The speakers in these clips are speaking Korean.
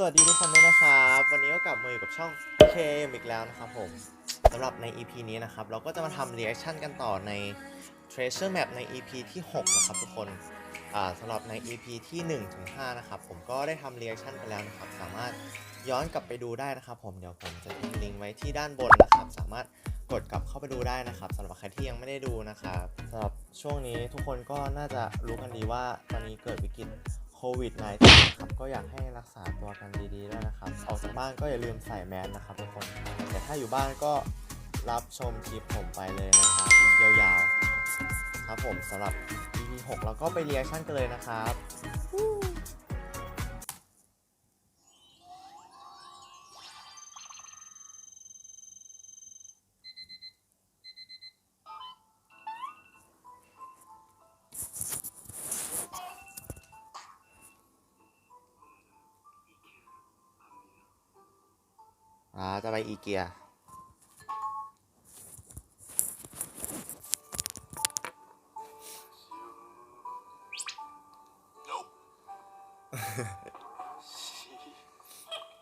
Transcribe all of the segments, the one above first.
สวัสดีทุกคนด้วยนะครับ วันนี้ก็กลับมาอยู่กับช่อง K อีกแล้วนะครับผมสำหรับใน EP นี้นะครับ เราก็จะมาทำ reaction กันต่อใน Treasure Map ใน EP ที่ 6 นะครับทุกคนสำหรับใน EP ที่1ถึง5นะครับ ผมก็ได้ทำ reaction ไปแล้วนะครับ สามารถย้อนกลับไปดูได้นะครับ ผมเดี๋ยวผมจะทิ้งลิงก์ไว้ที่ด้านบนนะครับ สามารถกดกลับเข้าไปดูได้นะครับสำหรับใครที่ยังไม่ได้ดูนะครับสำหรับช่วงนี้ทุกคนก็น่าจะรู้กันดีว่าตอนนี้เกิดวิกฤต โควิด -19 นะครับก็อยากให้รักษาตัวกันดีๆด้วยนะครับ ออกจากบ้านก็อย่าลืมใส่แมสนะครับทุกคน แต่ถ้าอยู่บ้านก็รับชมคลิปผมไปเลยนะครับ ยาวๆ ครับผมสำหรับ EP 6เราก็ไปเรียกชั่นกันเลยนะครับ อ่าจะไปอีเกีย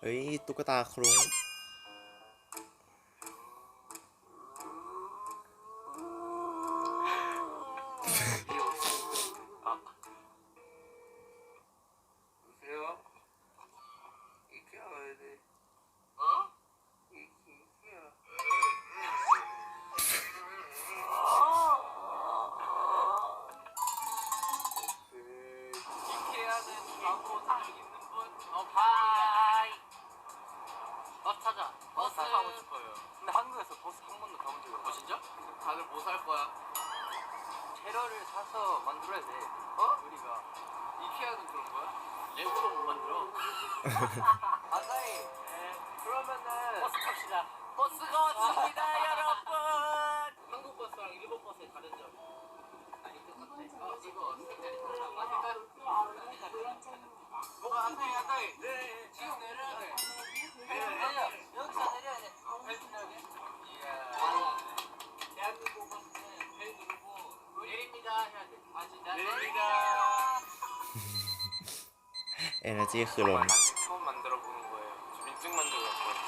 เฮ้ย ตุ๊กตาครุ้งอีกอะไรดี 버스 타자. 버스 타고 싶어요. 근데 한국에서 버스 한 번도 타본 적이 없어. 어, 진짜? 다들 뭐 살 거야? 테러를 사서 만들어야 돼. 어? 우리가. 이케아는 그런 거야? 레고도 못 만들어. 아사히. 네. 그러면은 버스 탑시다. 버스가 왔습니다, 여러분. 한국 버스랑 일본 버스의 다른 점. 아니 똑같아. 어, 이거 색깔이 다 맞을까? 뭐가 아사히 아사히. 네. 지금 내려야 돼. 내려 내려. 여기서 내려야 돼. 벨 누르게. 이야. 대한민국 버스는 벨 누르고 내립니다 해야 돼. 아 진짜? 내립니다. 에너지 คือล้น 아직 처음 만들어 보는 거예요. 저 민증 만들어 왔거든요.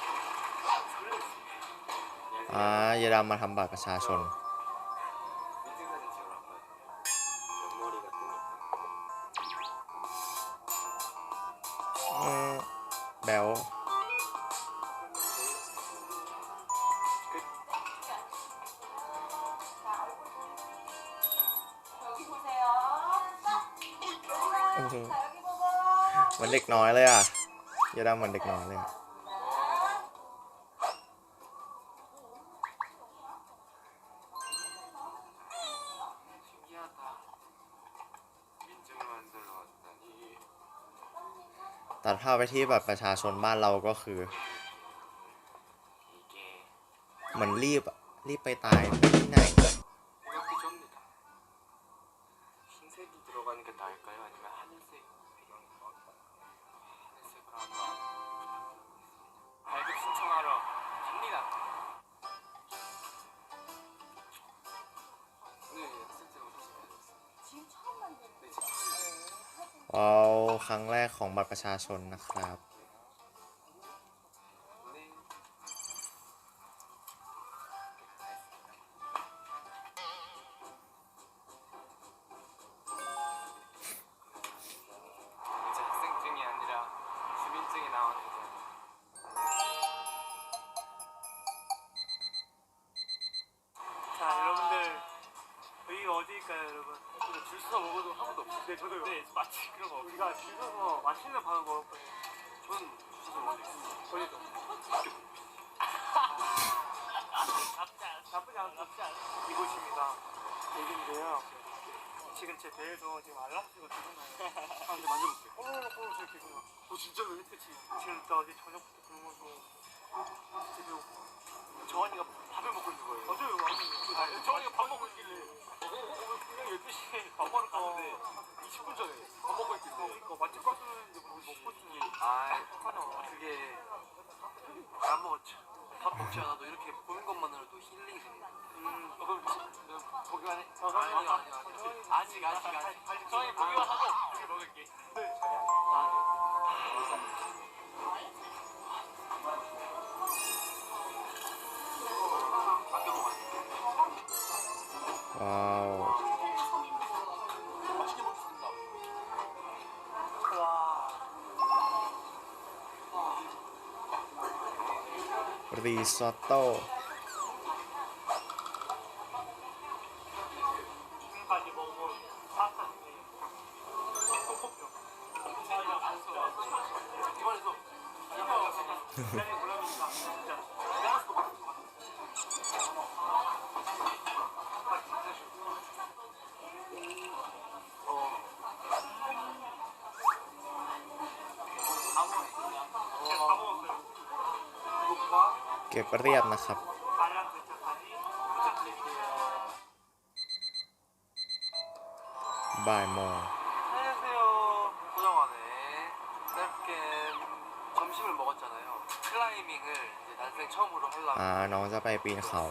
อ่าเยดามมาทำบัตรประชาชน เหมือนเด็กน้อยเลยอะยาดำเหมือนเด็กน้อยเลยตัดภาพไปที่แบบประชาชนบ้านเราก็คือเหมือนรีบรีบไปตายที่ไหน เอาครั้งแรกของบัตรประชาชนนะครับ 나쁘지 않 나쁘지 않 이곳입니다. 여기인데요. 지금 제 배에서 지금 알람소가 들어나요? 아 근데 어머 어머 저렇게 그냥 어 진짜 왜 그치 지금 나 어제 저녁부터 굶어서 진짜 배고파 정환이가 밥을 먹고 있는 거예요. 맞아요 맞아요 아, 정이가 밥 먹고 있길래. 어, 어, 그냥 12시에 밥 먹으러 갔는데 20분 전에 밥 먹고 있길래. 그러니까 맛집 가서는 뭐 먹고 싶지 아, 그게 안 먹었죠. 밥 먹지 않아도 이렇게 보는 것만으로도 힐링이 되는 것 음, 어, 그럼 어, 보기만 해? 아니요, 아니, 아니요. 아직, 아직, 아직. 저희 보기만 하고 우리 먹을게. 네. 아, 네. 아. 중에 컵컵죠. 이번에도 그냥 골라보니까 진짜 내가 더 맛있을 것 같아. 제가 다 먹었어요. 구독과 เก็บเรียบนะครับ บ่ายโมง อ่า น้องจะไปปีนเขา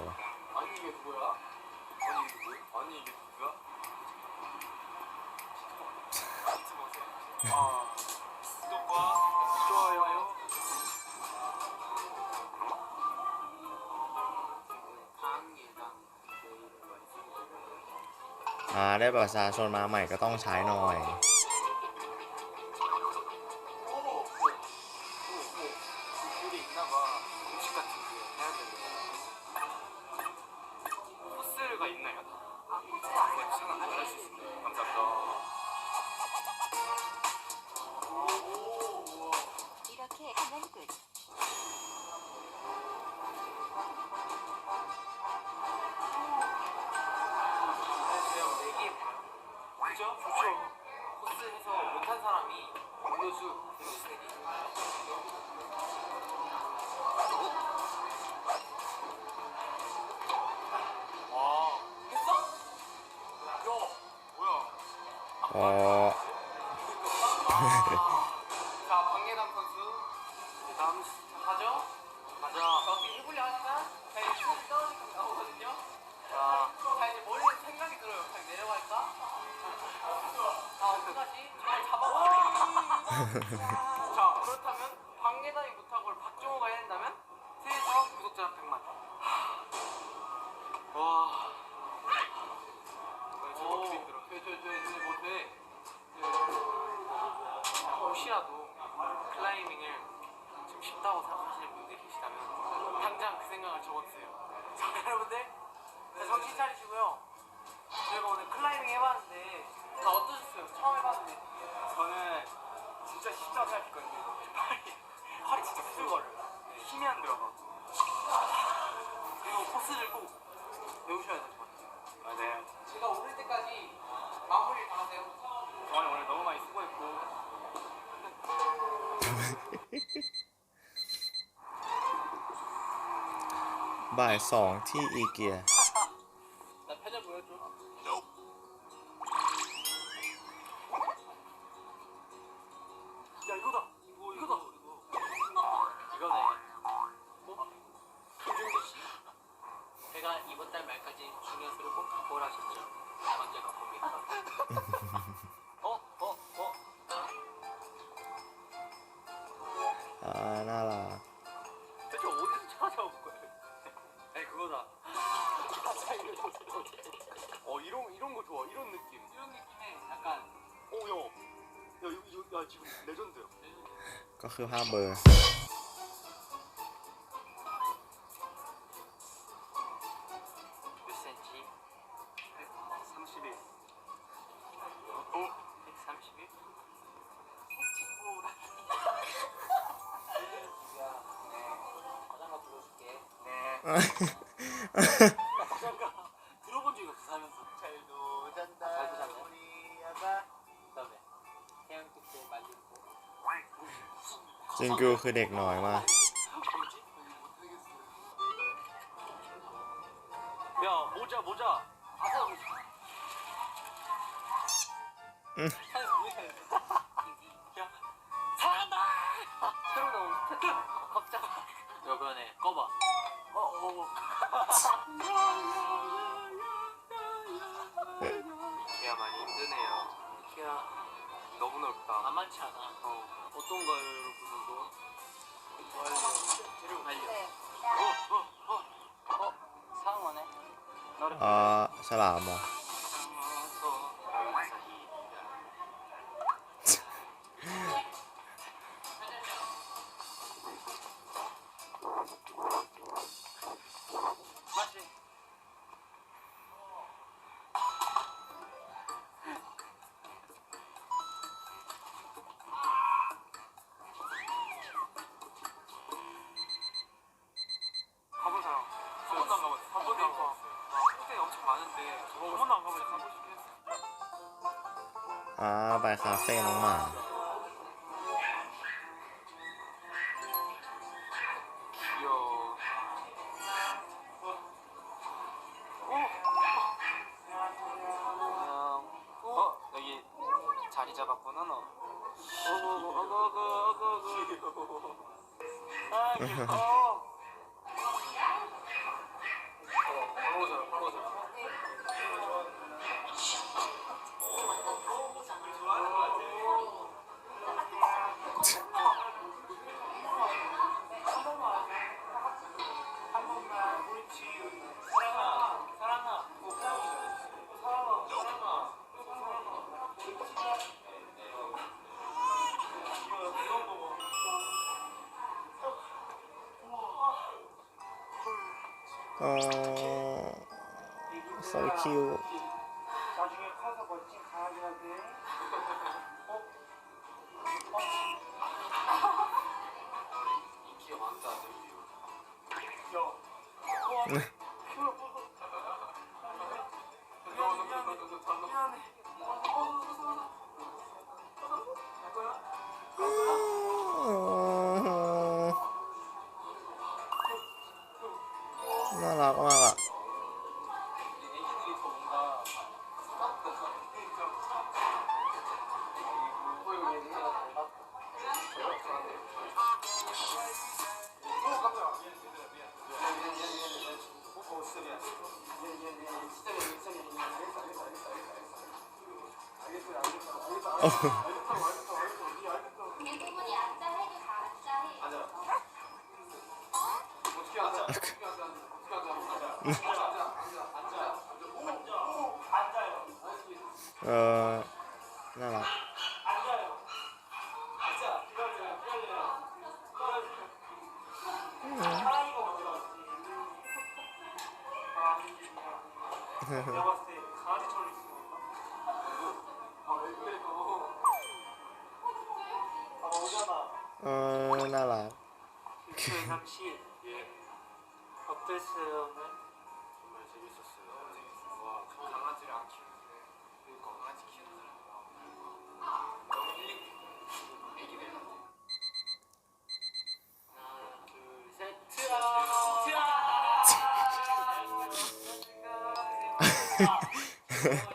ได้ประชาชนมาใหม่ก็ต้องใช้หน่อย อ๋อ자 박예담 선수 다음 시- 하죠? 가자. 저기 해보려 하니까 자 이제 수업이 떨어지고 나오거든요. 자, 자 이제 머리에 생각이 들어요. 그냥 내려갈까? 자 어떡하지? 저걸 잡아봐. 자 그렇다면 박예담이 못하고 박종호가 해낸다면 세에서 구독자 100만. 와. 오, 뭐 돼. 혹시라도 클라이밍을 좀 쉽다고 생각하시는 분들이 계시다면 당장 그 생각을 적어주세요. 자 여러분들 자, 정신 차리시고요. 저희가 오늘 클라이밍 해봤는데 다 어떠셨어요? 처음 해봤는데 저는 진짜 쉽다고 생각했거든요. 팔이, 팔이 진짜 후들거려요. 힘이 안 들어가. 그리고 코스를 꼭 배우셔야 될 것 같아요. 맞아요. 제가 오를 때까지 마무리를 다 하세요. 저는 오늘 너무 많이 수고했고. บ่ายสองที่อีเกีย ก็คือภาพเบอร์ จินกูคือเด็กน้อยมาก 너를 อ่า 자리 잡았구나 너. 어구 어구 어구 어구 어구. 아 귀여워. 어 cute 나중에 커서 대 그 이상 트라우마.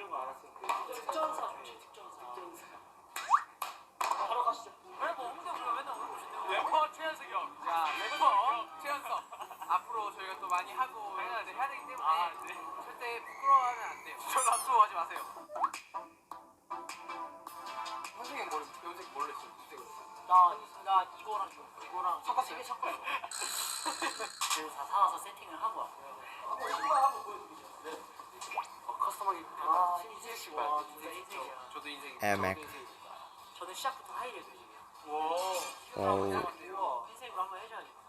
막 그런 거 알았어요. 그 특전사 좋죠 특전사. 바로 가시죠. 래퍼 홍대부가 맨날 오늘 오신대요. 래퍼 최현석이 형. 자, 래퍼 최현석. 앞으로 저희가 또 많이 하고 해야, 돼, 해야 되기 때문에 아, 네. 절대 부끄러워하면 안 돼요. 저를 앞서하지 마세요. 나, 나 이거랑 이거, 이거랑 섞었어요? 세개 섞어요. 그래서 다 사와서 세팅을 하고 왔고요. 한번 한번 보여드리죠. 네. 어, 커스터마게 아, 인생 인생 신발. 와, 인생 진짜. 인생이야. 저도 인생. 인생이니까. 저는 시작부터 하이레드이에요. 와. 어우. 우와. 흰색으로 한번 해줘야겠다.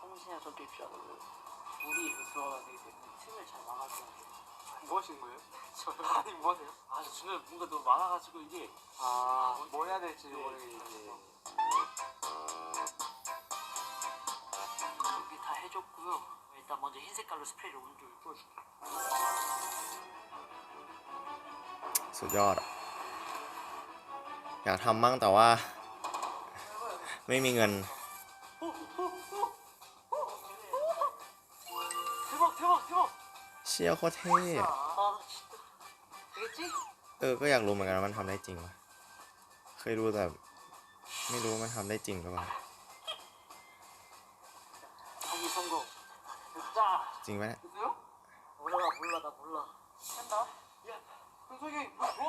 성신아 저도 입시하고 물이 그 들어가야 되기 때문에 틈을 잘 막아줘야 돼요. 뭐 하시는 거예요? 저요? 아니 뭐 하세요? 아, 저 주변에 뭔가 너무 많아가지고 이게 아, 뭐 해야 될지 네, 모르겠는데. 준비 다 해줬고요. 일단 먼저 흰 색깔로 스프레이를 오른쪽에 뿌려줄게요. สุดยอดอะอยากทำมั่งแต่ว่า ไม่มีเงิน 대박, 대박, 대박! เชี่ยโคตรเท่ 아, 나 진짜. 되겠지? เออ ก็อยากรู้เหมือนกันว่ามันทำได้จริงวะเคยดูแต่ ไม่รู้ว่ามันทำได้จริงหรือเปล่า จริงไหมเนี่ย 됐어요? 몰라, 몰라, 나 몰라. 한다? 야, 현석이 뭐 뭐?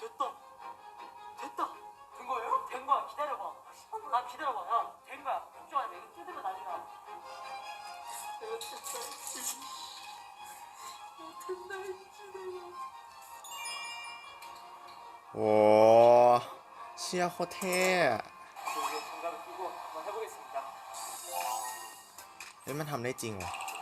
됐다. 됐다. 된 거예요? 된 거야 기다려봐 나 기다려봐 야된 거야 걱정하지 마 이거 뜯으면 난리 나 내가 진짜 와, 시야 호텔. เฮ้ยมันทำได้จริงวะ난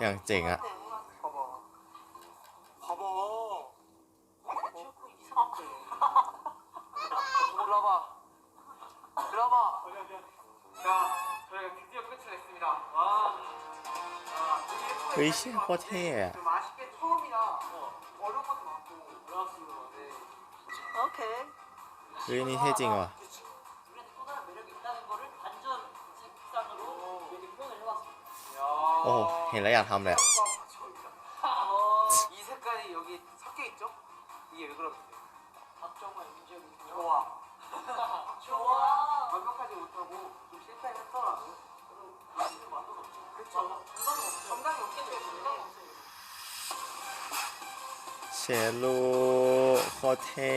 อย่างเจ๋งอะพบพบรอบอะรอบอะเฮ้ยชื่อโคตรเท่อะเฮ้ยนี่เท่จริงว่ะ โอ้โหเห็นแล้วอยากทำเลยอะ 어, 이 색깔이 여기 섞여 있죠? 이게 왜 그럴까요? 박정환, 윤재훈. 좋아. 좋아. 완벽하지 못하고 좀 실패를 했더라고요. 맛있는 맛도 없죠. 그쵸. 정답은 없죠. 정답이 없겠죠. 정답이 없어요. เชลูโคตรเท่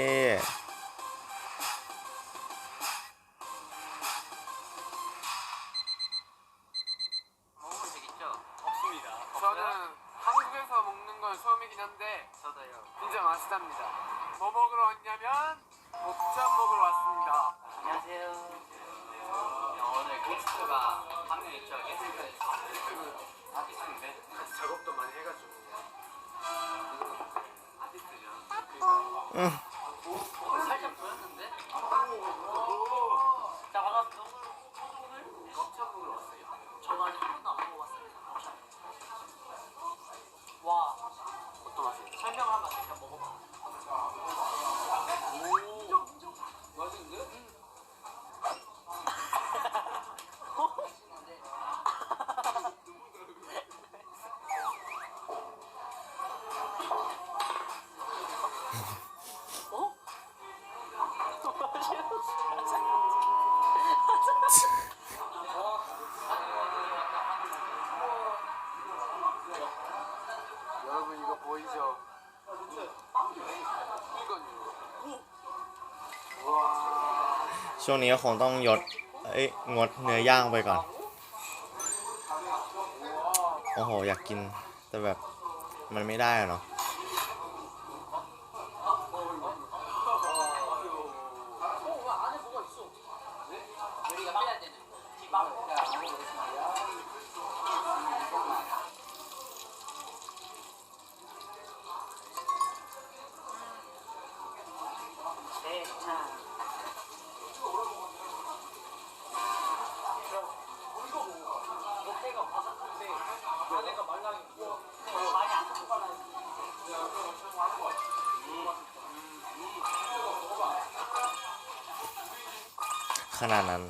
ช่วงนี้ก็คงต้องยดเอ้ยงดเนื้อย่างไปก่อน โอ้โห อยากกินแต่แบบมันไม่ได้อะเนาะ ขนาดนั้น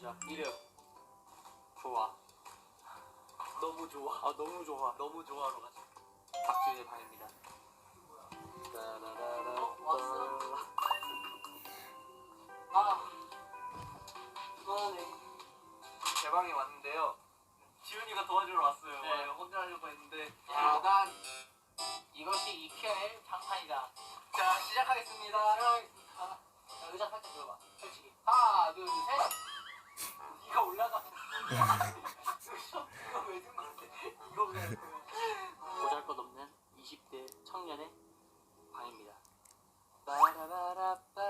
지어주자. 이름 좋아. 너무 좋아. 아 너무 좋아 너무 좋아로 가자. 박준의 방입니다 어, 왔어. 아, 그만해. 제 방에 왔는데요 지훈이가 도와주러 왔어요. 네. 혼자 하려고 했는데. 일단 이것이 이케의 장판이다. 자, 시작하겠습니다. 자, 의자 살짝 들어봐. 솔직히. 하나, 둘, 셋. 이거 올라가. 이거 왜든? 이거 왜? 보잘것없는 20대 청년의 방입니다. 빠라바라빠.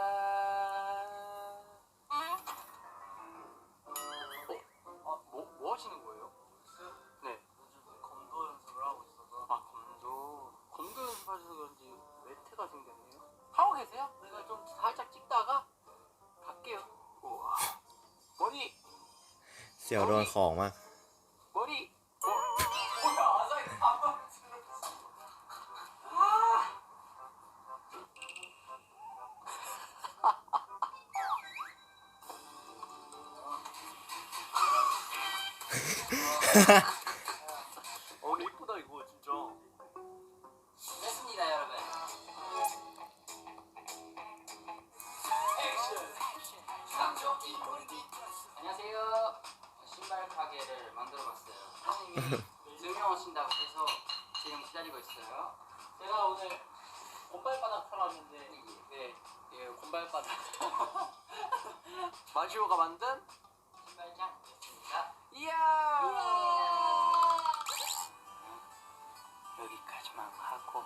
어, 뭐, 뭐 하시는 거예요? 네. 요즘. 아, 생겼네요. 하고 계세요? 내가 좀 살짝 찍다가 เสียวโดนของมาก 사장님이 증명하신다고 해서 지금 기다리고 있어요. 제가 오늘 곰발바닥 팔았는데 네, 예, 곰발바닥. 마시오가 만든 신발장이었습니다. 이야! 여기까지만 하고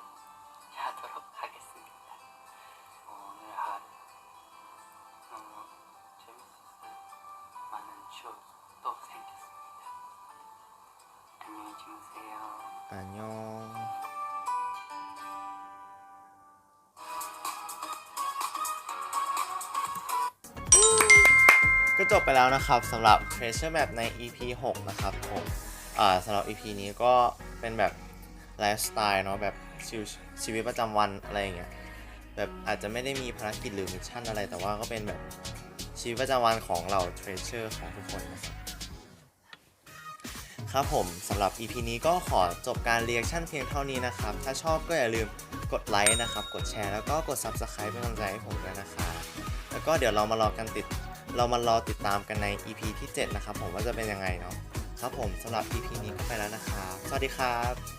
자도록 하겠습니다. 오늘 하루 너무 재밌었어요. 많은. 안녕히 주무세요. อันยองก็จบไปแล้วนะครับสำหรับ Treasure Map ใน EP 6 นะครับผมสำหรับ EP นี้ก็เป็นแบบไลฟ์สไตล์เนาะแบบชีวิตชีวิตประจำวันอะไรอย่างเงี้ยแบบอาจจะไม่ได้มีภารกิจหรือมิชชั่นอะไร แต่ว่าก็เป็นแบบชีวิตประจำวันของเรา Treasure ของทุกคนนะครับ ครับผมสำหรับ EP นี้ก็ขอจบการเรียกชั่นเพียงเท่านี้นะครับ ถ้าชอบก็อย่าลืมกดไลค์นะครับ กดแชร์แล้วก็กด Subscribe เป็นกำลังใจให้ผมด้วยนะครับแล้วก็เดี๋ยวเรามารอกันติด เรามารอติดตามกันใน EP ที่ 7 นะครับ ผมว่าจะเป็นยังไงเนาะครับผมสำหรับ EP นี้ก็ไปแล้วนะครับ สวัสดีครับ